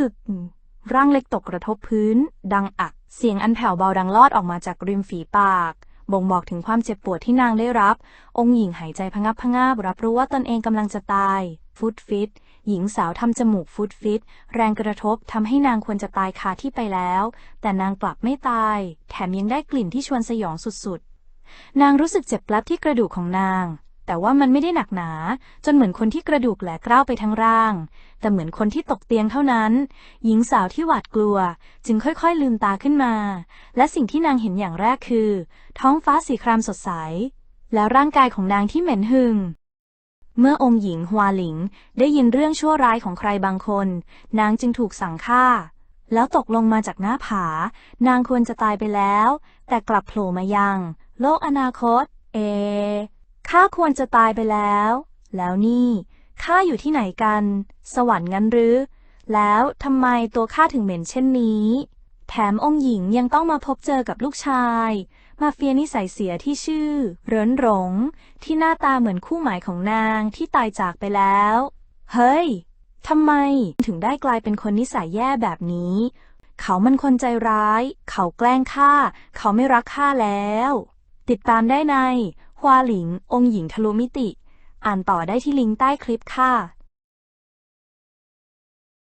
อึก ร่างเล็กตกกระทบพื้น ดังอัก เสียงอันแผ่วเบาดังลอดออกมาจากริมฝีปาก บ่งบอกถึงความเจ็บปวดที่นางได้รับ องค์หญิงหายใจพะงับพะงาบรับรู้ว่าตนเองกำลังจะตาย ฟุตฟิต หญิงสาวทำจมูกฟุตฟิต แรงกระทบทำให้นางควรจะตายคาที่ไปแล้ว แต่นางกลับไม่ตาย แถมยังได้กลิ่นที่ชวนสยองสุดๆ นางรู้สึกเจ็บแปลบที่กระดูกของนาง แต่ว่ามันไม่ได้หนักหนา จนเหมือนคนที่กระดูกแหลกร้าไปทั้งร่าง แต่เหมือนคนที่ตกเตียงเท่านั้น หญิงสาวที่หวาดกลัว จึงค่อยๆลืมตาขึ้นมา และสิ่งที่นางเห็นอย่างแรกคือ ท้องฟ้าสีครามสดใส และร่างกายของนางที่เหม็นหึงเมื่อองค์หญิงฮวาหลิงได้ยินเรื่องชั่วร้ายของใครบางคน นางจึงถูกสั่งฆ่า แล้วตกลงมาจากหน้าผา นางควรจะตายไปแล้ว แต่กลับโผล่มายัง โลกอนาคต เอ ข้าควรจะตายไปแล้ว แล้วนี่ข้าอยู่ที่ไหนกัน สวรรค์งั้นหรือ แล้วทำไมตัวข้าถึงเหม็นเช่นนี้ แถมองค์หญิงยังต้องมาพบเจอกับลูกชาย มาเฟียนิสัยเสียที่ชื่อ เรินหลง ที่หน้าตาเหมือนคู่หมายของนางที่ตายจากไปแล้ว เฮ้ยทำไมถึงได้กลายเป็นคนนิสัยแย่แบบนี้ เขามันคนใจร้าย เขาแกล้งข้าเขาไม่รักข้าแล้ว ติดตามได้ใน ฮวาหลิง องค์หญิงทะลุมิติ อ่านต่อได้ที่ลิงก์ใต้คลิปค่ะ